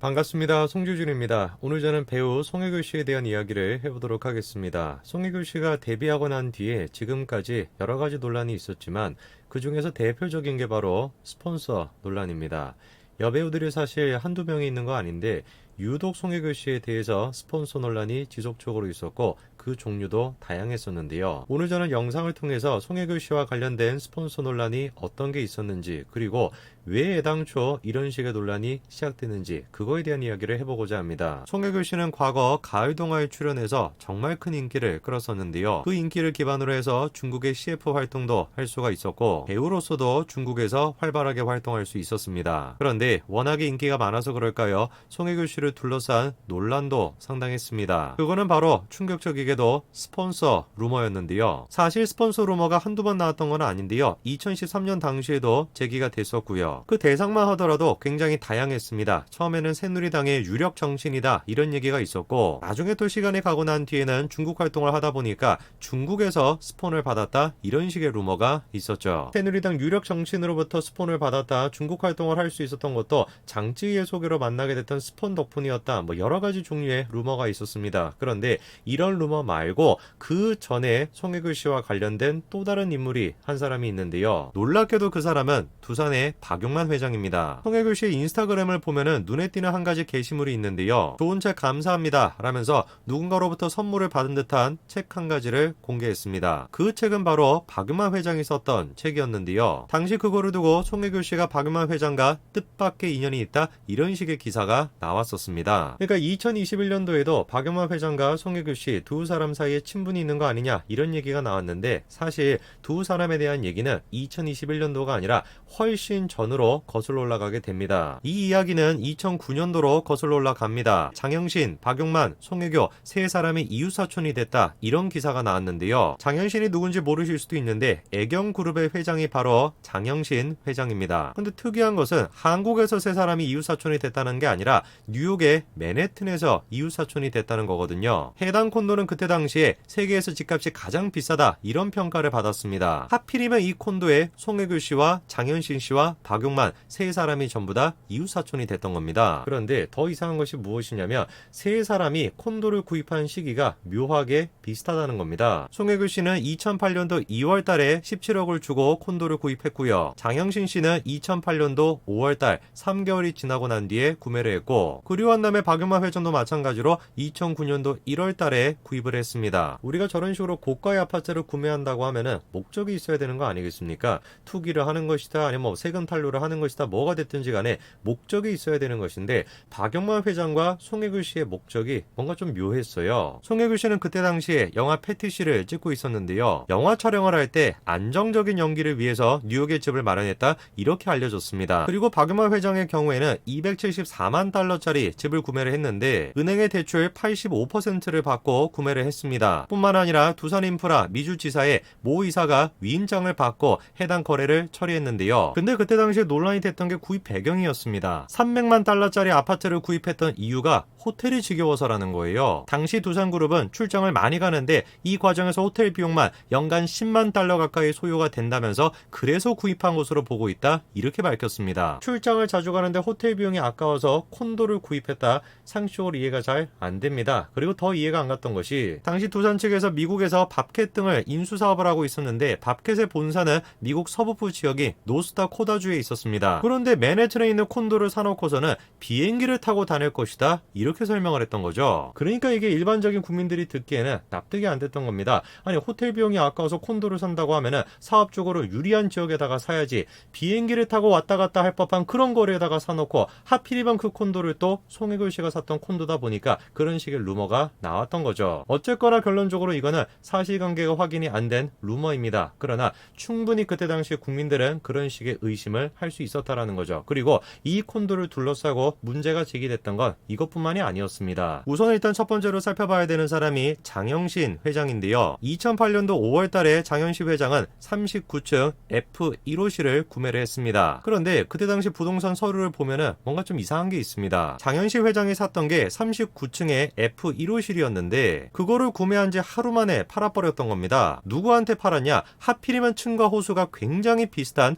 반갑습니다. 송규준입니다. 오늘 저는 배우 송혜교 씨에 대한 이야기를 해보도록 하겠습니다. 송혜교 씨가 데뷔하고 난 뒤에 지금까지 여러 가지 논란이 있었지만 그 중에서 대표적인 게 바로 스폰서 논란입니다. 여배우들이 사실 한두 명이 있는 거 아닌데 유독 송혜교 씨에 대해서 스폰서 논란이 지속적으로 있었고 그 종류도 다양했었는데요. 오늘 저는 영상을 통해서 송혜교 씨와 관련된 스폰서 논란이 어떤 게 있었는지 그리고 왜 애당초 이런 식의 논란이 시작되는지 그거에 대한 이야기를 해보고자 합니다. 송혜교 씨는 과거 가을동화에 출연해서 정말 큰 인기를 끌었었는데요. 그 인기를 기반으로 해서 중국의 CF 활동도 할 수가 있었고 배우로서도 중국에서 활발하게 활동할 수 있었습니다. 그런데 워낙에 인기가 많아서 그럴까요? 송혜교 씨를 둘러싼 논란도 상당했습니다. 그거는 바로 충격적이게도 스폰서 루머였는데요. 사실 스폰서 루머가 한두 번 나왔던 건 아닌데요. 2013년 당시에도 제기가 됐었고요. 그 대상만 하더라도 굉장히 다양했습니다. 처음에는 새누리당의 유력 정치인이다 이런 얘기가 있었고 나중에 또 시간이 가고 난 뒤에는 중국 활동을 하다 보니까 중국에서 스폰을 받았다 이런 식의 루머가 있었죠. 새누리당 유력 정치인으로부터 스폰을 받았다 중국 활동을 할 수 있었던 것도 장찌의 소개로 만나게 됐던 스폰 덕분이었다 뭐 여러 가지 종류의 루머가 있었습니다. 그런데 이런 루머 말고 그 전에 송혜교 씨와 관련된 또 다른 인물이 한 사람이 있는데요. 놀랍게도 그 사람은 두산의 박 용만 회장입니다. 송혜교 씨의 인스타그램을 보면은 눈에 띄는 한 가지 게시물이 있는데요. 좋은 책 감사합니다. 라면서 누군가로부터 선물을 받은 듯한 책 한 가지를 공개했습니다. 그 책은 바로 박용만 회장이 썼던 책이었는데요. 당시 그거를 두고 송혜교 씨가 박용만 회장과 뜻밖의 인연이 있다 이런 식의 기사가 나왔었습니다. 그러니까 2021년도에도 박용만 회장과 송혜교 씨 두 사람 사이에 친분이 있는 거 아니냐 이런 얘기가 나왔는데 사실 두 사람에 대한 얘기는 2021년도가 아니라 훨씬 전 으로 거슬러 올라가게 됩니다. 이 이야기는 2009년도로 거슬러 올라갑니다. 장영신, 박용만, 송혜교 세 사람이 이웃 사촌이 됐다 이런 기사가 나왔는데요. 장영신이 누군지 모르실 수도 있는데 애경그룹의 회장이 바로 장영신 회장입니다. 근데 특이한 것은 한국에서 세 사람이 이웃 사촌이 됐다는 게 아니라 뉴욕의 맨해튼에서 이웃 사촌이 됐다는 거거든요. 해당 콘도는 그때 당시에 세계에서 집값이 가장 비싸다 이런 평가를 받았습니다. 하필이면 이 콘도에 송혜교 씨와 장현신 씨와 박 용만 세 사람이 전부 다 이웃 사촌이 됐던 겁니다. 그런데 더 이상한 것이 무엇이냐면 세 사람이 콘도를 구입한 시기가 묘하게 비슷하다는 겁니다. 송혜교 씨는 2008년도 2월 달에 17억을 주고 콘도를 구입했고요. 장영신 씨는 2008년도 5월 달 3개월이 지나고 난 뒤에 구매를 했고 그리고 다음에 박용만 회장도 마찬가지로 2009년도 1월 달에 구입을 했습니다. 우리가 저런 식으로 고가의 아파트를 구매한다고 하면은 목적이 있어야 되는 거 아니겠습니까? 투기를 하는 것이다 아니면 뭐 세금 탈루 를 하는 것이다 뭐가 됐든지 간에 목적이 있어야 되는 것인데 박용만 회장과 송혜교 씨의 목적이 뭔가 좀 묘했어요. 송혜교 씨는 그때 당시에 영화 패티시를 찍고 있었는데요. 영화 촬영을 할 때 안정적인 연기를 위해서 뉴욕에 집을 마련했다 이렇게 알려졌습니다. 그리고 박용만 회장의 경우에는 274만 달러짜리 집을 구매를 했는데 은행의 대출 85%를 받고 구매를 했습니다. 뿐만 아니라 두산인프라 미주지사의 모 이사가 위임장을 받고 해당 거래를 처리했는데요. 근데 그때 당시 에 논란이 됐던 게 구입 배경이었습니다. 300만 달러짜리 아파트를 구입했던 이유가 호텔이 지겨워서라는 거예요. 당시 두산그룹은 출장을 많이 가는데 이 과정에서 호텔 비용만 연간 10만 달러 가까이 소요가 된다면서 그래서 구입한 것으로 보고 있다 이렇게 밝혔습니다. 출장을 자주 가는데 호텔 비용이 아까워서 콘도를 구입했다 상식적으로 이해가 잘 안 됩니다. 그리고 더 이해가 안 갔던 것이 당시 두산 측에서 미국에서 밥캣 등을 인수 사업을 하고 있었는데 밥캣의 본사는 미국 서부부 지역인 노스타 코다주에 있었습니다. 그런데 맨해튼에 있는 콘도를 사놓고서는 비행기를 타고 다닐 것이다 이렇게 설명을 했던 거죠. 그러니까 이게 일반적인 국민들이 듣기에는 납득이 안 됐던 겁니다. 아니 호텔 비용이 아까워서 콘도를 산다고 하면은 사업적으로 유리한 지역에다가 사야지 비행기를 타고 왔다 갔다 할 법한 그런 거리에다가 사놓고 하필이면 그 콘도를 또 송혜교 씨가 샀던 콘도다 보니까 그런 식의 루머가 나왔던 거죠. 어쨌거나 결론적으로 이거는 사실관계가 확인이 안 된 루머입니다. 그러나 충분히 그때 당시 국민들은 그런 식의 의심을 할 수 있었다라는 거죠. 그리고 이 콘도를 둘러싸고 문제가 제기됐던 건 이것뿐만이 아니었습니다. 우선 일단 첫 번째로 살펴봐야 되는 사람이 장영신 회장인데요. 2008년도 5월 달에 장영신 회장은 39층 F1호실을 구매를 했습니다. 그런데 그때 당시 부동산 서류를 보면은 뭔가 좀 이상한 게 있습니다. 장현식 회장이 샀던 게 39층의 F1호실이었는데 그거를 구매한 지 하루 만에 팔아버렸던 겁니다. 누구한테 팔았냐? 하필이면 층과 호수가 굉장히 비슷한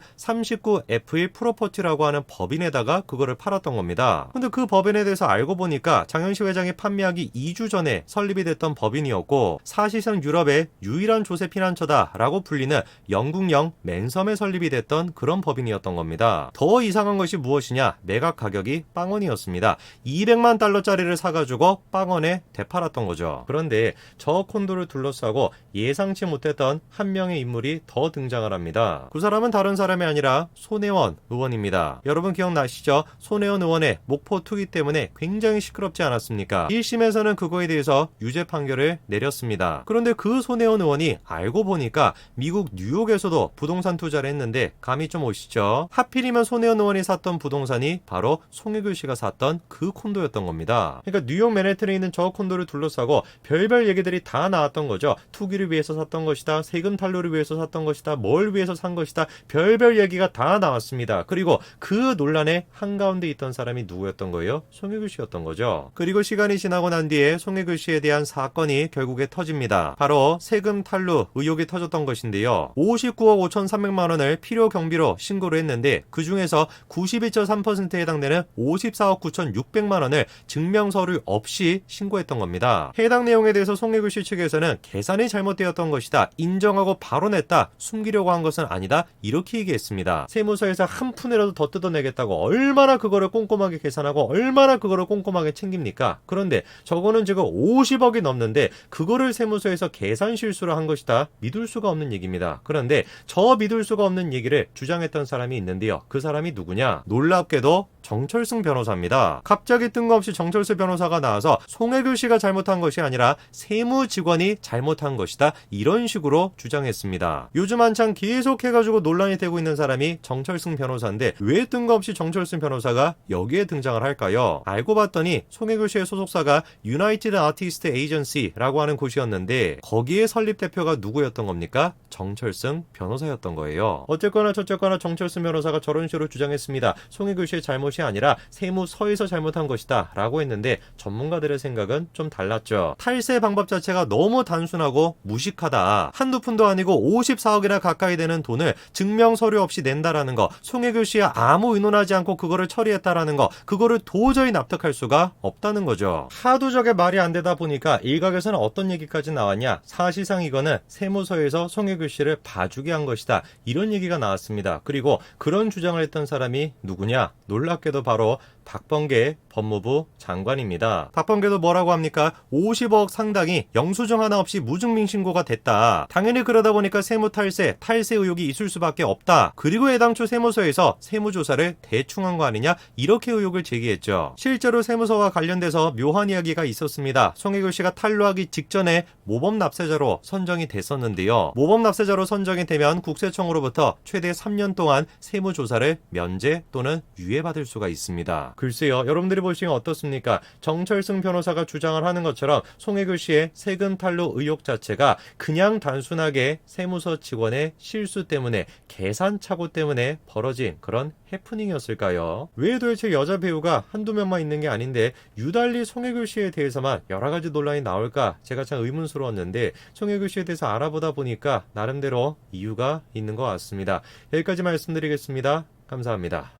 39F1 프로퍼티라고 하는 법인에다가 그거를 팔았던 겁니다. 근데 그 법인에 대해서 알고 보니까 장현식 회장이 판매하기 2주 전에 설립이 됐던 법인이었고 사실상 유럽의 유일한 조세 피난처다라고 불리는 영국령 맨섬에 설립이 됐던 그런 법인이었던 겁니다. 더 이상한 것이 무엇이냐? 매각 가격이 빵원이었습니다. 200만 달러짜리를 사가지고 빵원에 되팔았던 거죠. 그런데 저 콘도를 둘러싸고 예상치 못했던 한 명의 인물이 더 등장을 합니다. 그 사람은 다른 사람이 아니라 손 혜원 의원입니다. 여러분 기억나시죠? 손혜원 의원의 목포 투기 때문에 굉장히 시끄럽지 않았습니까? 1심에서는 그거에 대해서 유죄 판결을 내렸습니다. 그런데 그 손혜원 의원이 알고 보니까 미국 뉴욕에서도 부동산 투자를 했는데 감이 좀 오시죠? 하필이면 손혜원 의원이 샀던 부동산이 바로 송혜교 씨가 샀던 그 콘도였던 겁니다. 그러니까 뉴욕 맨해튼에 있는 저 콘도를 둘러싸고 별별 얘기들이 다 나왔던 거죠. 투기를 위해서 샀던 것이다. 세금 탈루를 위해서 샀던 것이다. 뭘 위해서 산 것이다. 별별 얘기가 다 나왔 습니다. 그리고 그 논란의 한가운데 있던 사람이 누구였던 거예요? 송혜교 씨였던 거죠. 그리고 시간이 지나고 난 뒤에 송혜교 씨에 대한 사건이 결국에 터집니다. 바로 세금 탈루 의혹이 터졌던 것인데요. 59억 5,300만 원을 필요 경비로 신고를 했는데 그 중에서 91.3%에 해당되는 54억 9,600만 원을 증명 서류 없이 신고했던 겁니다. 해당 내용에 대해서 송혜교 씨 측에서는 계산이 잘못되었던 것이다. 인정하고 바로 냈다. 숨기려고 한 것은 아니다. 이렇게 얘기했습니다. 세무서에 서한 푼이라도 더 뜯어내겠다고 얼마나 그거를 꼼꼼하게 계산하고 얼마나 그거를 꼼꼼하게 챙깁니까? 그런데 저거는 지금 50억이 넘는데 그거를 세무서에서 계산 실수를 한 것이다. 믿을 수가 없는 얘기입니다. 그런데 저 믿을 수가 없는 얘기를 주장했던 사람이 있는데요. 그 사람이 누구냐? 놀랍게도 정철승 변호사입니다. 갑자기 뜬금없이 정철승 변호사가 나와서 송혜교 씨가 잘못한 것이 아니라 세무 직원이 잘못한 것이다. 이런 식으로 주장했습니다. 요즘 한창 계속 해가지고 논란이 되고 있는 사람이 정철승 변호사인데 왜 뜬금없이 정철승 변호사가 여기에 등장을 할까요? 알고 봤더니 송혜교 씨의 소속사가 유나이티드 아티스트 에이전시라고 하는 곳이었는데 거기에 설립 대표가 누구였던 겁니까? 정철승 변호사였던 거예요. 어쨌거나 저쨌거나 정철승 변호사가 저런 식으로 주장했습니다. 송혜교 씨의 잘못이 아니라 세무서에서 잘못한 것이다 라고 했는데 전문가들의 생각은 좀 달랐죠. 탈세 방법 자체가 너무 단순하고 무식하다. 한두 푼도 아니고 54억이나 가까이 되는 돈을 증명 서류 없이 낸다라는 거, 송혜교 씨와 아무 의논하지 않고 그거를 처리했다라는 거, 그거를 도저히 납득할 수가 없다는 거죠. 하도 저게 말이 안 되다 보니까 일각에서는 어떤 얘기까지 나왔냐? 사실상 이거는 세무서에서 송혜교 씨를 봐주게 한 것이다. 이런 얘기가 나왔습니다. 그리고 그런 주장을 했던 사람이 누구냐? 놀랍게도 바로 박범계 법무부 장관입니다. 박범계도 뭐라고 합니까? 50억 상당이 영수증 하나 없이 무증명 신고가 됐다. 당연히 그러다 보니까 세무 탈세, 탈세 의혹이 있을 수밖에 없다. 그리고 애당초 세무서에서 세무조사를 대충 한 거 아니냐? 이렇게 의혹을 제기했죠. 실제로 세무서와 관련돼서 묘한 이야기가 있었습니다. 송혜교 씨가 탈루하기 직전에 모범 납세자로 선정이 됐었는데요. 모범 납세자로 선정이 되면 국세청으로부터 최대 3년 동안 세무조사를 면제 또는 유예받을 수가 있습니다. 글쎄요, 여러분들이 보시면 어떻습니까? 정철승 변호사가 주장을 하는 것처럼 송혜교 씨의 세금 탈루 의혹 자체가 그냥 단순하게 세무서 직원의 실수 때문에 계산 착오 때문에 벌어진 그런 해프닝이었을까요? 왜 도대체 여자 배우가 한두 명만 있는 게 아닌데 유달리 송혜교 씨에 대해서만 여러 가지 논란이 나올까 제가 참 의문스러웠는데 송혜교 씨에 대해서 알아보다 보니까 나름대로 이유가 있는 것 같습니다. 여기까지 말씀드리겠습니다. 감사합니다.